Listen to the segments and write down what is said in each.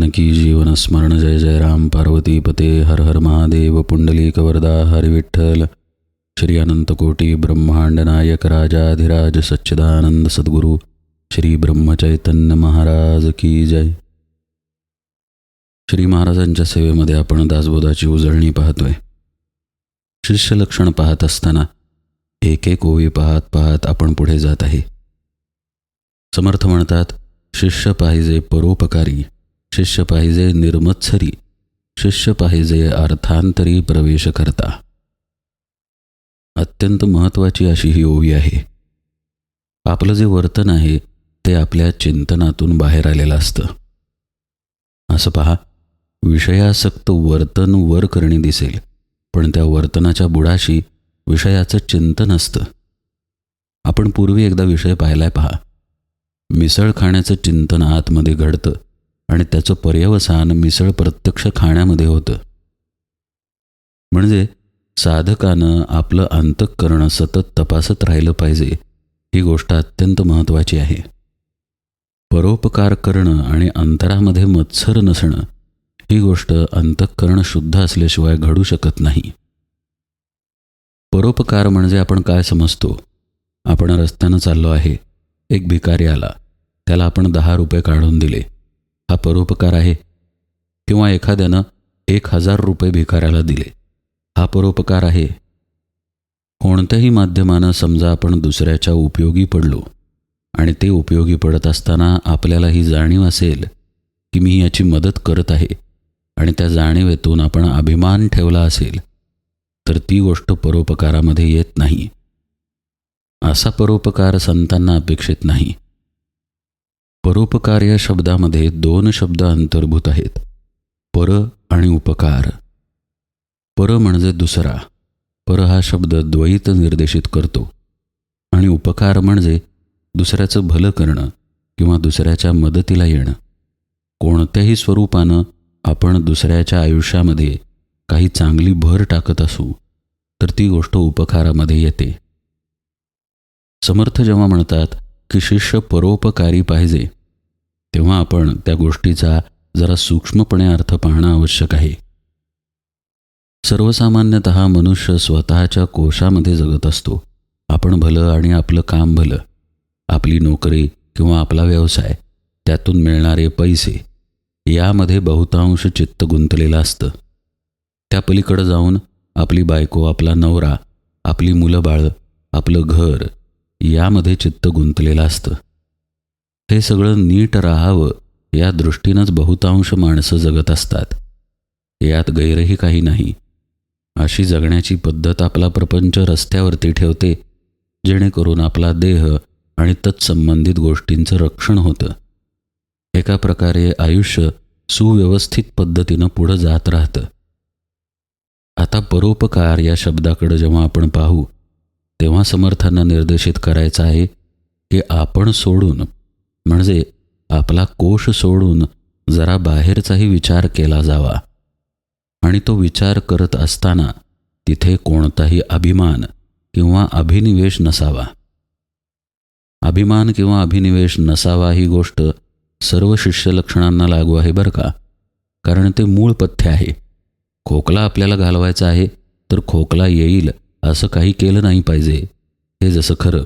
जानकी जीवन स्मरण जय जय राम पार्वती पते हर हर महादेव पुंडलीक वरदा हरिविठ्ठल श्री अनंतकोटी ब्रह्मांड नायक राजाधिराज सच्चिदानंद सद्गुरू श्री ब्रह्मचैतन्य महाराज की जय। श्री महाराजांच्या सेवेमध्ये आपण दासबोधाची उजळणी पाहतोय. शिष्य लक्षण पाहत असताना एक एक ओवी पाहत पाहत आपण पुढे जात आहे. समर्थ म्हणतात शिष्य पाहिजे परोपकारी. शिष्य पाहिजे निर्मत्सरी शिष्य पाहिजे अर्थांतरी प्रवेश करता अत्यंत महत्त्वाची अशी ही ओवी आहे आपलं जे वर्तन आहे ते आपल्या चिंतनातून बाहेर आलेलं असतं असं पहा विषयासक्त वर्तन वर करणे दिसेल पण त्या वर्तनाच्या बुडाशी विषयाचं चिंतन असतं आपण पूर्वी एकदा विषय पाहिलाय पहा मिसळ खाण्याचं चिंतन आतमध्ये घडतं आणि त्याचं पर्यवसान मिसळ प्रत्यक्ष खाण्यामध्ये होतं. म्हणजे साधकानं आपलं अंतःकरण सतत तपासत राहिलं पाहिजे ही गोष्ट अत्यंत महत्त्वाची आहे. परोपकार करणं आणि अंतरामध्ये मत्सर नसणं ही गोष्ट अंतःकरण शुद्ध असल्याशिवाय घडू शकत नाही. परोपकार म्हणजे आपण काय समजतो? आपण रस्त्यानं चाललो आहे एक भिकारी आला त्याला आपण दहा रुपये काढून दिले. हा परोपकार आहे. किंवा एखाद्यानं एक हजार रुपये भिकाऱ्याला दिले. हा परोपकार आहे. कोणत्याही माध्यमानं समजा आपण दुसऱ्याच्या उपयोगी पडलो आणि ते उपयोगी पडत असताना आपल्याला ही जाणीव असेल की मी याची मदत करत आहे आणि त्या जाणीवेतून आपण अभिमान ठेवला असेल तर ती गोष्ट परोपकारामध्ये येत नाही. असा परोपकार संतांना अपेक्षित नाही. परोपकार या शब्दामध्ये दोन शब्द अंतर्भूत आहेत. पर आणि उपकार. पर म्हणजे दुसरा. पर हा शब्द द्वैत निर्देशित करतो. आणि उपकार म्हणजे दुसऱ्याचं भलं करणं किंवा दुसऱ्याच्या मदतीला येणं. कोणत्याही स्वरूपानं आपण दुसऱ्याच्या आयुष्यामध्ये काही चांगली भर टाकत असू तर ती गोष्ट उपकारामध्ये येते. समर्थ जेव्हा म्हणतात की शिष्य परोपकारी पाहिजे तेव्हा आपण त्या गोष्टीचा जरा सूक्ष्मपणे अर्थ पाहणं आवश्यक आहे. सर्वसामान्यत मनुष्य स्वतःच्या कोशामध्ये जगत असतो. आपण भलं आणि आपलं काम भलं आपली नोकरी किंवा आपला व्यवसाय त्यातून मिळणारे पैसे यामध्ये बहुतांश चित्त गुंतलेलं असतं. त्या पलीकडं जाऊन आपली बायको आपला नवरा आपली मुलं बाळं आपलं घर यामध्ये चित्त गुंतलेलं असतं. हे सगळं नीट राहावं या दृष्टीनंच बहुतांश माणसं जगत असतात. यात गैरही काही नाही. अशी जगण्याची पद्धत आपला प्रपंच रस्त्यावरती ठेवते जेणेकरून आपला देह आणि तत्संबंधित गोष्टींचं रक्षण होतं. एका प्रकारे आयुष्य सुव्यवस्थित पद्धतीनं पुढं जात राहतं. आता परोपकार या शब्दाकडं जेव्हा आपण पाहू तेव्हा समर्थांना निर्देशित करायचं आहे की आपण सोडून म्हणजे आपला कोश सोडून जरा बाहेरचाही विचार केला जावा. आणि तो विचार करत असताना तिथे कोणताही अभिमान किंवा अभिनिवेश नसावा. अभिमान किंवा अभिनिवेश नसावा ही गोष्ट सर्व शिष्यलक्षणांना लागू आहे बरं का? कारण ते मूळ पथ्य आहे. खोकला आपल्याला घालवायचा आहे तर खोकला येईल असं काही केलं नाही पाहिजे. हे जसं खरं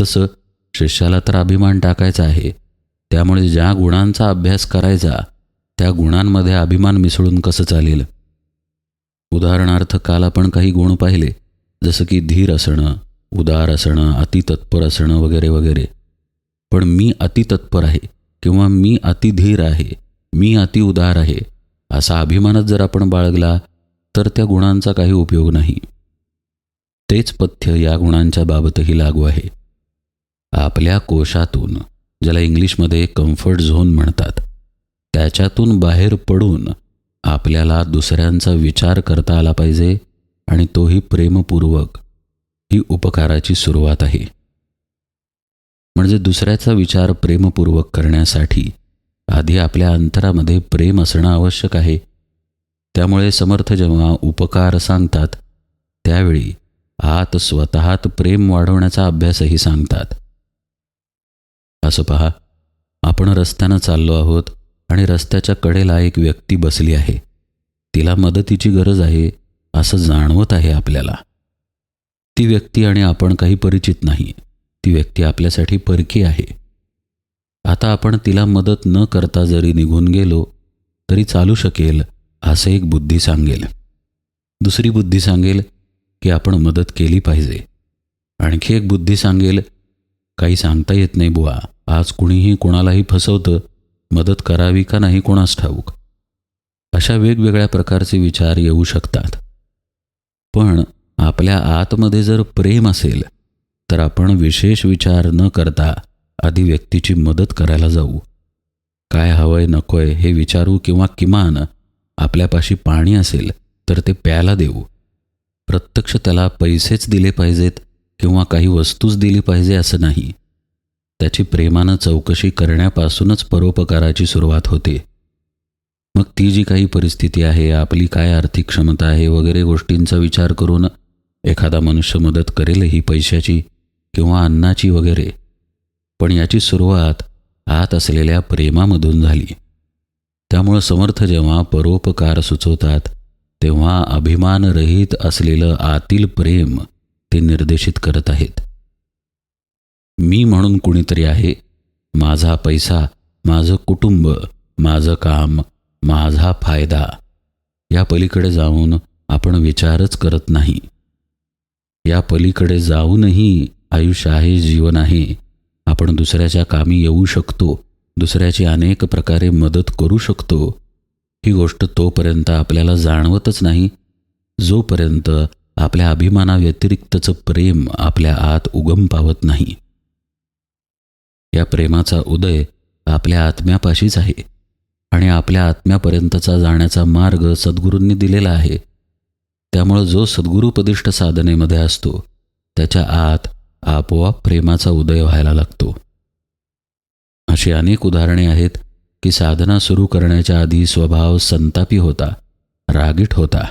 तसं शिष्याला तर अभिमान टाकायचा आहे. त्यामुळे ज्या गुणांचा अभ्यास करायचा त्या गुणांमध्ये अभिमान मिसळून कसं चालेल? उदाहरणार्थ काल आपण काही गुण पाहिले जसं की धीर असणं उदार असणं अतितत्पर असणं वगैरे वगैरे. पण मी अतितत्पर आहे किंवा मी अतिधीर आहे मी अति उदार आहे असा अभिमानच जर आपण बाळगला तर त्या गुणांचा काही उपयोग नाही. तेच पथ्य या गुणांच्या बाबतही लागू आहे. आपल्या कोशातून ज्याला इंग्लिशमध्ये कम्फर्ट झोन म्हणतात त्याच्यातून बाहेर पडून आपल्याला दुसऱ्यांचा विचार करता आला पाहिजे आणि तोही प्रेमपूर्वक ही उपकाराची सुरुवात आहे. म्हणजे दुसऱ्याचा विचार प्रेमपूर्वक करण्यासाठी आधी आपल्या अंतरामध्ये प्रेम असणं आवश्यक आहे. त्यामुळे समर्थ जेव्हा उपकार सांगतात त्यावेळी आत स्वतःत प्रेम वाढवण्याचा अभ्यासही सांगतात. असं पहा आपण रस्त्यानं चाललो आहोत आणि रस्त्याच्या कडेला एक व्यक्ती बसली आहे. तिला मदतीची गरज आहे असं जाणवत आहे आपल्याला. ती व्यक्ती आणि आपण काही परिचित नाही. ती व्यक्ती आपल्यासाठी परकी आहे. आता आपण तिला मदत न करता जरी निघून गेलो तरी चालू शकेल असं एक बुद्धी सांगेल. दुसरी बुद्धी सांगेल की आपण मदत केली पाहिजे. आणखी एक बुद्धी सांगेल काही सांगता येत नाही बुवा. आज कुणीही कोणालाही फसवतं मदत करावी का नाही कोणास ठाऊक? अशा वेगवेगळ्या प्रकारचे विचार येऊ शकतात. पण आपल्या आतमध्ये जर प्रेम असेल तर आपण विशेष विचार न करता आधी व्यक्तीची मदत करायला जाऊ. काय हवंय नकोय हे विचारू किंवा किमान आपल्यापाशी पाणी असेल तर ते प्यायला देऊ. प्रत्यक्ष त्याला पैसेच दिले पाहिजेत किंवा काही वस्तूच दिली पाहिजे असं नाही. त्याची प्रेमानं चौकशी करण्यापासूनच परोपकाराची सुरुवात होते. मग ती जी काही परिस्थिती आहे आपली काय आर्थिक क्षमता आहे वगैरे गोष्टींचा विचार करून एखादा मनुष्य मदत करेलही पैशाची किंवा अन्नाची वगैरे. पण याची सुरुवात आत असलेल्या प्रेमामधून झाली. त्यामुळं समर्थ जेव्हा परोपकार सुचवतात तेव्हा अभिमानरहित असलेलं आतील प्रेम ते निर्देशित करत आहेत. मी म्हणून कुणीतरी आहे माझा पैसा माझं कुटुंब माझं काम माझा फायदा या पलीकडे जाऊन आपण विचारच करत नाही. या पलीकडे जाऊनही आयुष्य आहे जीवन आहे आपण दुसऱ्याच्या कामी येऊ शकतो दुसऱ्याची अनेक प्रकारे मदत करू शकतो ही गोष्ट तोपर्यंत आपल्याला जाणवतच नाही. जोपर्यंत आपल्या अभिमानाव्यतिरिक्तचं प्रेम आपल्या आत उगम पावत नाही. या प्रेमाचा उदय आपल्या आत्म्यापाशीच आहे आणि आपल्या आत्म्यापर्यंतचा जाण्याचा मार्ग सद्गुरूंनी दिलेला आहे. त्यामुळं जो सद्गुरुपदिष्ट साधनेमध्ये असतो त्याच्या आत आपोआप प्रेमाचा उदय व्हायला लागतो. अशी अनेक उदाहरणे आहेत की साधना सुरू करण्याच्या आधी स्वभाव संतापी होता रागीट होता.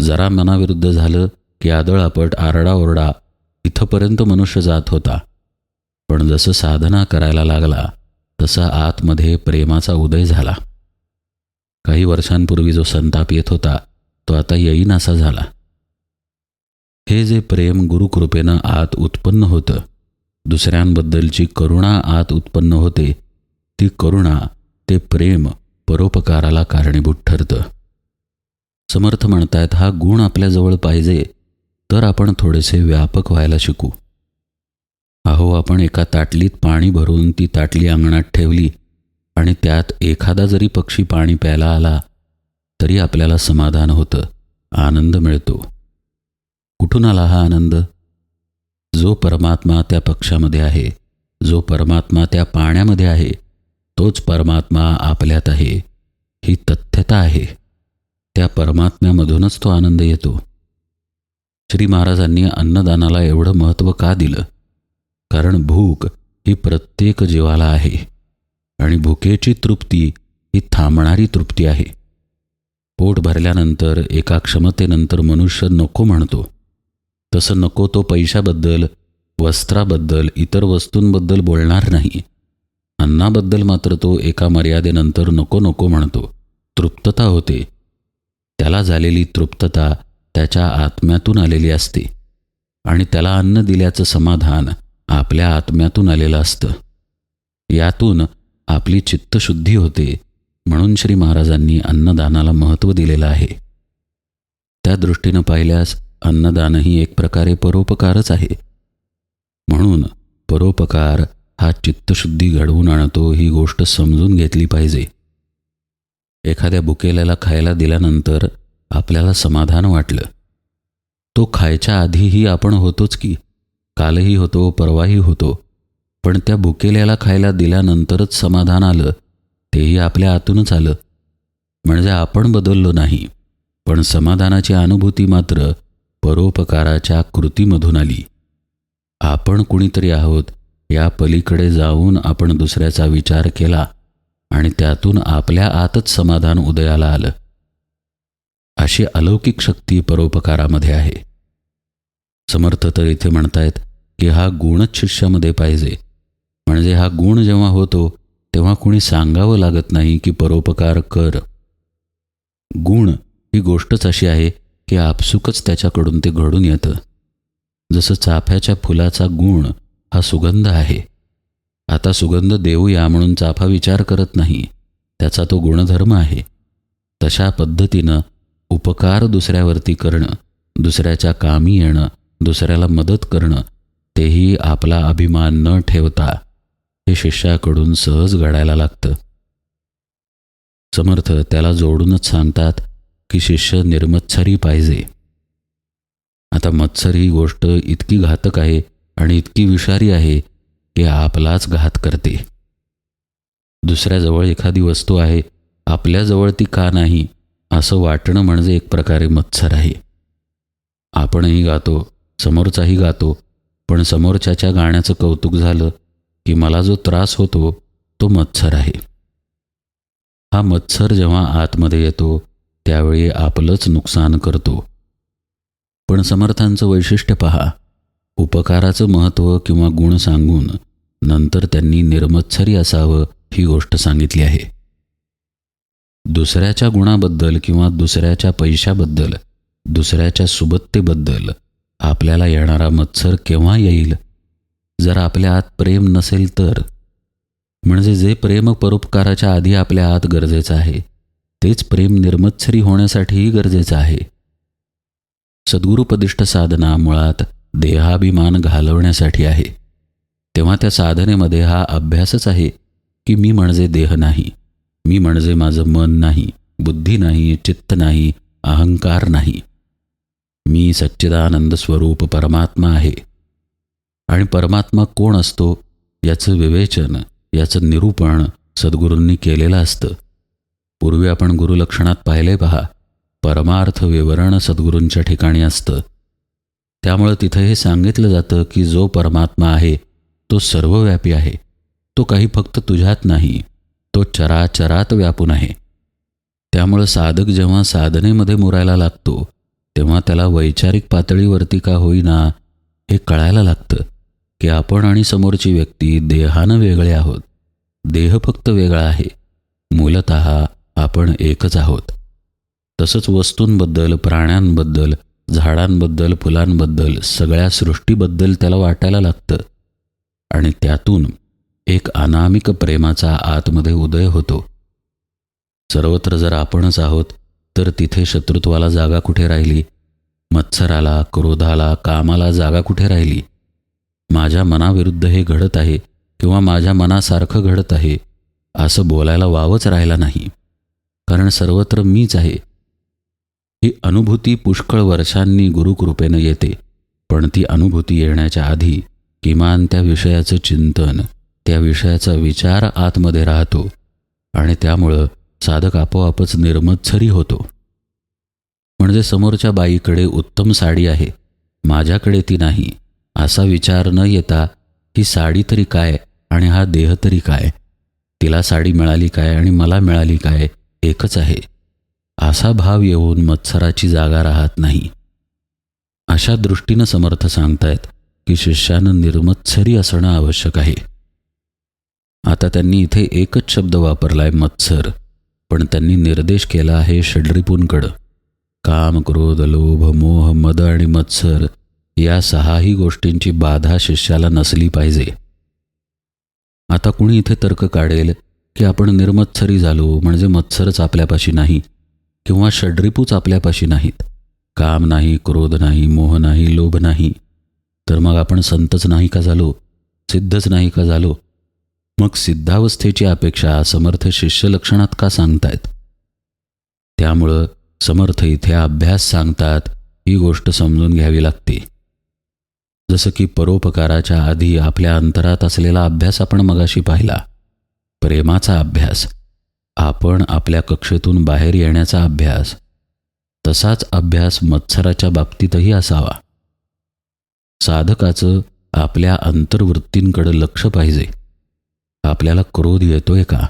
जरा मनाविरुद्ध झालं की आदळापट आरडाओरडा इथंपर्यंत मनुष्य जात होता. पण जसं साधना करायला लागला तसा आतमध्ये प्रेमाचा उदय झाला. काही वर्षांपूर्वी जो संताप येत होता तो आता येईनासा झाला. हे जे प्रेम गुरुकृपेनं आत उत्पन्न होतं दुसऱ्यांबद्दलची करुणा आत उत्पन्न होते ती करुणा ते प्रेम परोपकाराला कारणीभूत ठरतं. समर्थ म्हणतायत हा गुण आपल्याजवळ पाहिजे तर आपण थोडेसे व्यापक व्हायला शिकू. अहो आपण एका ताटलीत पाणी भरून ती ताटली अंगणात ठेवली आणि त्यात एखादा जरी पक्षी पाणी प्यायला आला तरी आपल्याला समाधान होतं आनंद मिळतो. कुठून आला हा आनंद? जो परमात्मा त्या पक्षामध्ये आहे जो परमात्मा त्या पाण्यामध्ये आहे तोच परमात्मा आपल्यात आहे. ही तथ्यता आहे. त्या परमात्म्यामधूनच तो आनंद येतो. श्री महाराजांनी अन्नदानाला एवढं महत्त्व का दिलं? कारण भूक ही प्रत्येक जीवाला आहे आणि भुकेची तृप्ती ही थांबणारी तृप्ती आहे. पोट भरल्यानंतर एका क्षमतेनंतर मनुष्य नको म्हणतो. तसं नको तो पैशाबद्दल वस्त्राबद्दल इतर वस्तूंबद्दल बोलणार नाही. अन्नाबद्दल मात्र तो एका मर्यादेनंतर नको नको म्हणतो. तृप्तता होते. त्याला झालेली तृप्तता त्याच्या आत्म्यातून आलेली असते. आणि त्याला अन्न दिल्याचं समाधान आपल्या आत्म्यातून आलेलं असतं. यातून आपली चित्तशुद्धी होते म्हणून श्री महाराजांनी अन्नदानाला महत्त्व दिलेलं आहे. त्या दृष्टीनं पाहिल्यास अन्नदानही एक प्रकारे परोपकारच आहे. म्हणून परोपकार हा चित्तशुद्धी घडवून आणतो ही गोष्ट समजून घेतली पाहिजे. एखाद्या बुकेल्याला खायला दिल्यानंतर आपल्याला समाधान वाटलं. तो खायच्या आधीही आपण होतोच की कालही होतो परवाही होतो पण त्या भुकेल्याला खायला दिल्यानंतरच समाधान आलं तेही आपल्या आतूनच आलं. म्हणजे आपण बदललो नाही पण समाधानाची अनुभूती मात्र परोपकाराच्या कृतीमधून आली. आपण कुणीतरी आहोत या पलीकडे जाऊन आपण दुसऱ्याचा विचार केला आणि त्यातून आपल्या आतच समाधान उदयाला आलं. अशी अलौकिक शक्ती परोपकारामध्ये आहे. समर्थ तर इथे म्हणतायत की हा गुणच शिष्यामध्ये पाहिजे. म्हणजे हा गुण जेव्हा होतो तेव्हा कुणी सांगावं लागत नाही की परोपकार कर. गुण ही गोष्टच अशी आहे की आपसुकच त्याच्याकडून ते घडून येतं. जसं चाफ्याच्या फुलाचा गुण हा सुगंध आहे. आता सुगंध देऊया म्हणून चाफा विचार करत नाही. त्याचा तो गुणधर्म आहे. तशा पद्धतीनं उपकार दुसऱ्यावरती करणं दुसऱ्याच्या कामी येणं दुसऱ्याला मदत करणं तेही आपला अभिमान न ठेवता हे शिष्याकडून सहज घडायला लागतं. समर्थ त्याला जोडूनच सांगतात की शिष्य निर्मत्सरी पाहिजे. आता मत्सर ही गोष्ट इतकी घातक आहे आणि इतकी विषारी आहे की आपलाच घात करते. दुसऱ्याजवळ एखादी वस्तू आहे आपल्याजवळ ती का नाही असं वाटणं म्हणजे एक प्रकारे मत्सर आहे. आपणही गातो समोरचाही गातो पण समोरच्याच्या गाण्याचं कौतुक झालं की मला जो त्रास होतो तो मत्सर आहे. हा मत्सर जेव्हा आतमध्ये येतो त्यावेळी आपलंच नुकसान करतो. पण समर्थांचं वैशिष्ट्य पहा. उपकाराचं महत्त्व किंवा गुण सांगून नंतर त्यांनी निर्मत्सरी असावं ही गोष्ट सांगितली आहे. दुसऱ्याच्या गुणाबद्दल किंवा दुसऱ्याच्या पैशाबद्दल दुसऱ्याच्या सुबत्तेबद्दल आपल्याला येणारा मत्सर केव्हा येईल? जर आपल्या आत प्रेम नसेल तर. म्हणजे जे प्रेम परोपकाराच्या आधी आपल्या आत गरजेचं आहे तेच प्रेम निर्मत्सरी होण्यासाठीही गरजेचं आहे. सद्गुरुपदिष्ट साधना मुळात देहाभिमान घालवण्यासाठी आहे. तेव्हा त्या साधनेमध्ये हा अभ्यासच आहे की मी म्हणजे देह नाही मी म्हणजे माझं मन नाही बुद्धी नाही चित्त नाही अहंकार नाही. मी सच्चिदानंद स्वरूप परमात्मा आहे. आणि परमात्मा कोण असतो याचं विवेचन याचं निरूपण सद्गुरूंनी केलेलं असतं. पूर्वी आपण गुरुलक्षणात पाहिले पहा परमार्थ विवरण सद्गुरूंच्या ठिकाणी असतं. त्यामुळं तिथं हे सांगितलं जातं की जो परमात्मा आहे तो सर्वव्यापी आहे. तो काही फक्त तुझ्यात नाही तो चराचरात व्यापून आहे. त्यामुळं साधक जेव्हा साधनेमध्ये मुरायला लागतो तेव्हा त्याला वैचारिक पातळीवरती का होईना हे कळायला लागतं की आपण आणि समोरची व्यक्ती देहानं वेगळे आहोत. देह फक्त वेगळा आहे. मूलत आपण एकच आहोत. तसंच वस्तूंबद्दल प्राण्यांबद्दल झाडांबद्दल फुलांबद्दल सगळ्या सृष्टीबद्दल त्याला वाटायला लागतं. आणि त्यातून एक अनामिक प्रेमाचा आतमध्ये उदय होतो. सर्वत्र जर आपणच आहोत तर तिथे शत्रुत्वाला जागा कुठे राहिली? मत्सराला क्रोधाला कामाला जागा कुठे राहिली? माझ्या मनाविरुद्ध हे घडत आहे किंवा माझ्या मनासारखं घडत आहे असं बोलायला वावच राहिला नाही. कारण सर्वत्र मीच आहे ही अनुभूती पुष्कळ वर्षांनी गुरुकृपेनं येते पण ती अनुभूती येण्याच्या आधी किमान त्या विषयाचं चिंतन त्या विषयाचा विचार आतमध्ये राहतो आणि त्यामुळं साधक आपोआपच निर्मत्सरी होतो. म्हणजे समोरच्या बाईकडे उत्तम साडी आहे माझ्याकडे ती नाही असा विचार न येता ही साडी तरी काय आणि हा देह तरी काय? तिला साडी मिळाली काय आणि मला मिळाली काय? एकच आहे. असा भाव येऊन मत्सराची जागा राहत नाही. अशा दृष्टीनं समर्थ सांगतायत की शिष्यानं निर्मत्सरी असणं आवश्यक आहे. आता त्यांनी इथे एकच शब्द वापरलाय मत्सर. पण त्यांनी निर्देश केला आहे षड्रिपूंकडं. काम क्रोध लोभ मोह मद आणि मत्सर या सहाही गोष्टींची बाधा शिष्याला नसली पाहिजे. आता कुणी इथे तर्क काढेल की आपण निर्मत्सरी झालो म्हणजे मत्सरच आपल्यापाशी नाही किंवा षड्रिपूच आपल्यापाशी नाहीत. काम नाही क्रोध नाही मोह नाही लोभ नाही. तर मग आपण संतच नाही का झालो? सिद्धच नाही का झालो? मग सिद्धावस्थेची अपेक्षा समर्थ शिष्य लक्षणात का सांगतायत? त्यामुळं समर्थ इथे अभ्यास सांगतात ही गोष्ट समजून घ्यावी लागते. जसं की परोपकाराच्या आधी आपल्या अंतरात असलेला अभ्यास आपण मगाशी पाहिला. प्रेमाचा अभ्यास. आपण आपल्या कक्षेतून बाहेर येण्याचा अभ्यास तसाच अभ्यास मत्सराच्या बाबतीतही असावा. साधकाचं आपल्या अंतर्वृत्तींकडं लक्ष पाहिजे. आपल्याला क्रोध येतोय का?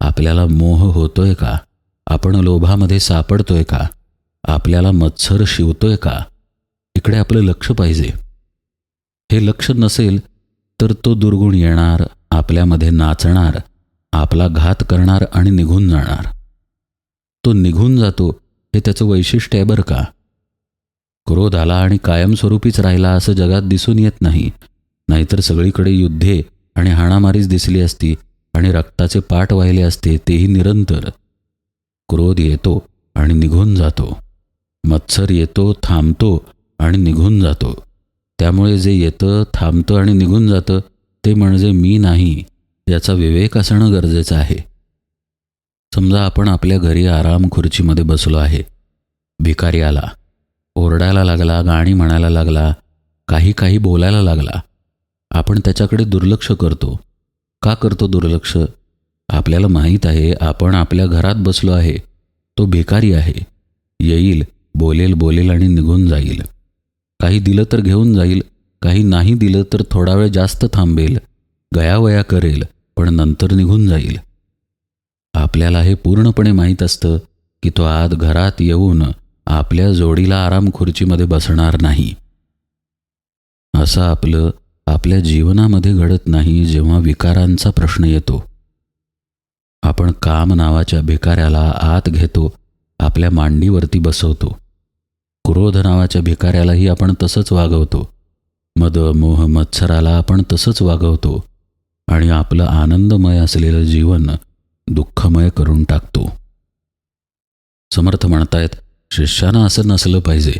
आपल्याला मोह होतोय का? आपण लोभामध्ये सापडतोय का? आपल्याला मत्सर शिवतोय का? इकडे आपलं लक्ष पाहिजे. हे लक्ष नसेल तर तो दुर्गुण येणार आपल्यामध्ये नाचणार आपला घात करणार आणि निघून जाणार. तो निघून जातो हे त्याचं वैशिष्ट्य आहे बरं का. क्रोध आला आणि कायमस्वरूपीच राहिला असं जगात दिसून येत नाही. नाहीतर सगळीकडे युद्धे आणि हाणामारीच दिसली असती आणि रक्ताचे पाठ वाहिले असते तेही निरंतर. क्रोध येतो आणि निघून जातो. मत्सर येतो थांबतो आणि निघून जातो. त्यामुळे जे येतं थांबतं आणि निघून जातं ते म्हणजे मी नाही. याचा विवेक असणं गरजेचं आहे. समजा आपण आपल्या घरी आराम खुर्चीमध्ये बसलो आहे. भिकारी आला. ओरडायला लागला गाणी म्हणायला लागला काही काही बोलायला लागला. आपण त्याच्याकडे दुर्लक्ष करतो. का करतो दुर्लक्ष? आपल्याला माहीत आहे आपण आपल्या घरात बसलो आहे. तो भिकारी आहे. येईल बोलेल बोलेल आणि निघून जाईल. काही दिलं तर घेऊन जाईल काही नाही दिलं तर थोडा वेळ जास्त थांबेल. गयावया करेल. पण नंतर निघून जाईल. आपल्याला हे पूर्णपणे माहीत असतं की तो आत घरात येऊन आपल्या जोडीला आराम खुर्चीमध्ये बसणार नाही. असं आपलं आपल्या जीवनामध्ये घडत नाही जेव्हा विकारांचा प्रश्न येतो. आपण काम नावाच्या भिकाऱ्याला आत घेतो आपल्या मांडीवरती बसवतो. क्रोध नावाच्या भिकाऱ्यालाही आपण तसंच वागवतो. मद मोह मत्सराला आपण तसंच वागवतो. आणि आपलं आनंदमय असलेलं जीवन दुःखमय करून टाकतो. समर्थ म्हणतायत शिष्यानं असं नसलं पाहिजे.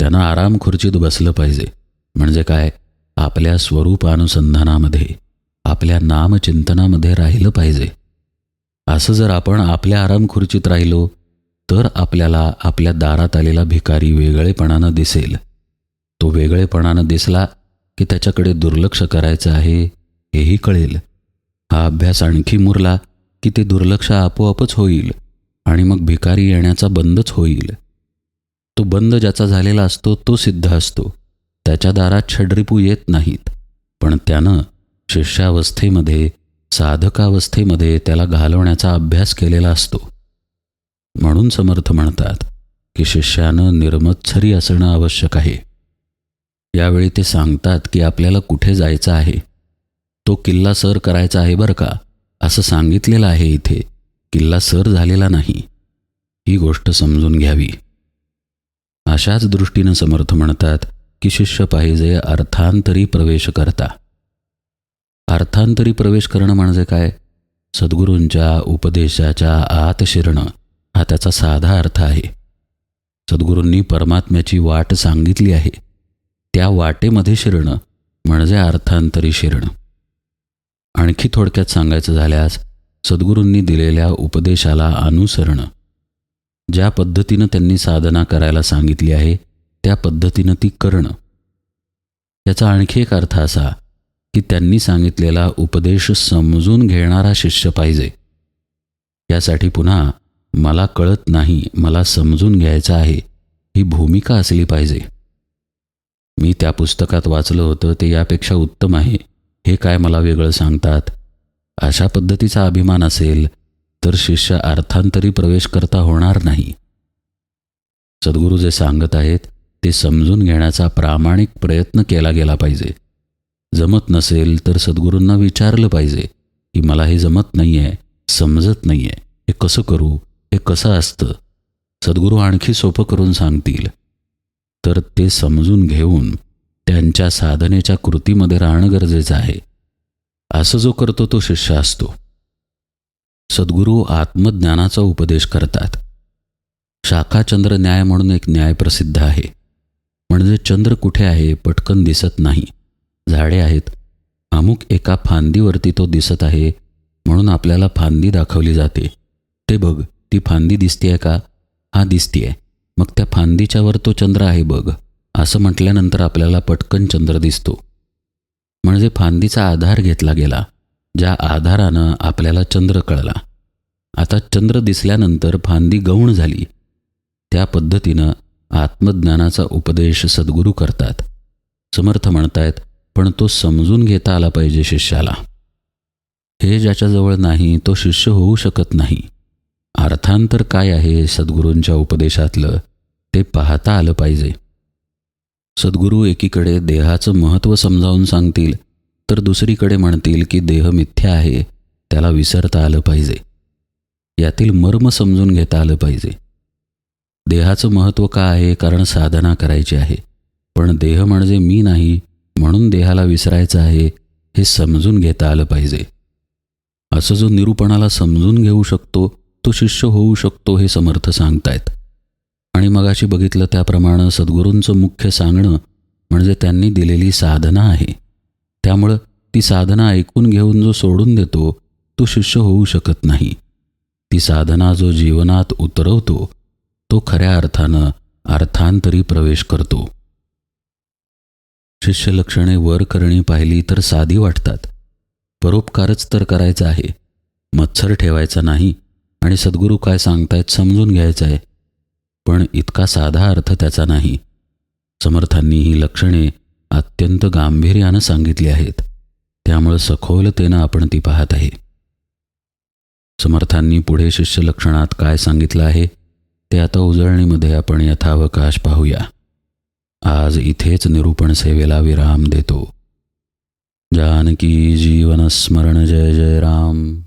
त्यांना आराम खुर्चीत बसलं पाहिजे. म्हणजे काय? आपल्या स्वरूपानुसंधानामध्ये आपल्या नामचिंतनामध्ये राहिलं पाहिजे. असं जर आपण आपल्या आराम खुर्चीत राहिलो तर आपल्याला आपल्या दारात आलेला भिकारी वेगळेपणानं दिसेल. तो वेगळेपणानं दिसला की त्याच्याकडे दुर्लक्ष करायचं आहे हेही कळेल. हा अभ्यास आणखी मुरला की ते दुर्लक्ष आपोआपच होईल आणि मग भिकारी येण्याचा बंदच होईल. तो बंद ज्याचा झालेला असतो तो सिद्ध असतो. त्याच्या दारात छडरिपू येत नाहीत. पण त्यानं शिष्यावस्थेमध्ये साधकावस्थेमध्ये त्याला घालवण्याचा अभ्यास केलेला असतो. म्हणून समर्थ म्हणतात की शिष्यानं निर्मत्सरी असणं आवश्यक आहे. यावेळी ते सांगतात की आपल्याला कुठे जायचं आहे? तो किल्ला सर करायचा आहे बरं का? असं सांगितलेलं आहे इथे. किल्ला सर झालेला नाही. ही गोष्ट समजून घ्यावी. अशाच दृष्टीनं समर्थ म्हणतात की शिष्य पाहिजे अर्थांतरी प्रवेश करता. अर्थांतरी प्रवेश करणं म्हणजे काय? सद्गुरूंच्या उपदेशाच्या आत शिरणं हा त्याचा साधा अर्थ आहे. सद्गुरूंनी परमात्म्याची वाट सांगितली आहे. त्या वाटेमध्ये शिरणं म्हणजे अर्थांतरी शिरणं. आणखी थोडक्यात सांगायचं झाल्यास सद्गुरूंनी दिलेल्या उपदेशाला अनुसरणं. ज्या पद्धतीनं त्यांनी साधना करायला सांगितली आहे त्या पद्धतीनं ती करणं. याचा आणखी एक अर्थ असा की त्यांनी सांगितलेला उपदेश समजून घेणारा शिष्य पाहिजे. यासाठी पुन्हा मला कळत नाही मला समजून घ्यायचं आहे ही भूमिका असली पाहिजे. मी त्या पुस्तकात वाचलं होतं ते यापेक्षा उत्तम आहे. हे काय मला वेगळं सांगतात? अशा पद्धतीचा अभिमान असेल तर शिष्य अर्थांतरी प्रवेश करता होणार नाही. सद्गुरू जे सांगत आहेत ते समजून घेण्याचा प्रामाणिक प्रयत्न केला गेला पाहिजे. जमत नसेल तर सद्गुरूंना विचारलं पाहिजे की मला हे जमत नाही आहे समजत नाही आहे हे कसं करू हे कसं असतं? सद्गुरू आणखी सोपं करून सांगतील. तर ते समजून घेऊन त्यांच्या साधनेच्या कृतीमध्ये राहणं गरजेचं आहे. असं जो करतो तो शिष्य असतो. सद्गुरू आत्मज्ञानाचा उपदेश करतात. शाखाचंद्र न्याय म्हणून एक न्याय प्रसिद्ध आहे. म्हणजे चंद्र कुठे आहे पटकन दिसत नाही. झाडे आहेत. अमुक एका फांदीवरती तो दिसत आहे म्हणून आपल्याला फांदी दाखवली जाते. ते बघ ती फांदी दिसतीये का? हा दिसतीये. मग त्या फांदीच्यावर तो चंद्र आहे बघ. असं म्हटल्यानंतर आपल्याला पटकन चंद्र दिसतो. म्हणजे फांदीचा आधार घेतला गेला ज्या आधारानं आपल्याला चंद्र कळला. आता चंद्र दिसल्यानंतर फांदी गौण झाली. त्या पद्धतीनं आत्मज्ञानाचा उपदेश सद्गुरू करतात. समर्थ म्हणतायत पण तो समजून घेता आला पाहिजे शिष्याला. हे ज्याच्याजवळ नाही तो शिष्य होऊ शकत नाही. अर्थांतर काय आहे सद्गुरूंच्या उपदेशातलं? ते पाहता आलं पाहिजे. सद्गुरू एकीकडे देहाचं महत्त्व समजावून सांगतील तर दुसरीकडे म्हणतील की देह मिथ्या आहे त्याला विसरता आलं पाहिजे. यातील मर्म समजून घेता आलं पाहिजे. देहाचं महत्त्व का आहे कारण साधना करायची आहे. पण देह म्हणजे मी नाही म्हणून देहाला विसरायचं आहे हे समजून घेता आलं पाहिजे. असं जो निरूपणाला समजून घेऊ शकतो तो शिष्य होऊ शकतो हे समर्थ सांगतायत. आणि मगाशी बघितलं त्याप्रमाणे सद्गुरूंचं मुख्य सांगणं म्हणजे त्यांनी दिलेली साधना आहे. त्यामुळं ती साधना ऐकून घेऊन जो सोडून देतो तो शिष्य होऊ शकत नाही. ती साधना जो जीवनात उतरवतो तो खऱ्या अर्थानं अर्थांतरी प्रवेश करतो. शिष्यलक्षणे वर करणी पाहिली तर साधी वाटतात. परोपकारच तर करायचा आहे. मत्सर ठेवायचा नाही आणि सद्गुरू काय सांगतायत समजून घ्यायचं आहे. पण इतका साधा अर्थ त्याचा नाही. समर्थांनी ही लक्षणे अत्यंत गांभीर्यानं सांगितली आहेत. त्यामुळं सखोलतेनं आपण ती पाहत आहे. समर्थांनी पुढे शिष्यलक्षणात काय सांगितलं आहे ते आता उजळणीमध्ये आपण यथावकाश पाहूया. आज इथेच निरूपण सेवेला विराम देतो. जानकी जीवनस्मरण जय जय राम.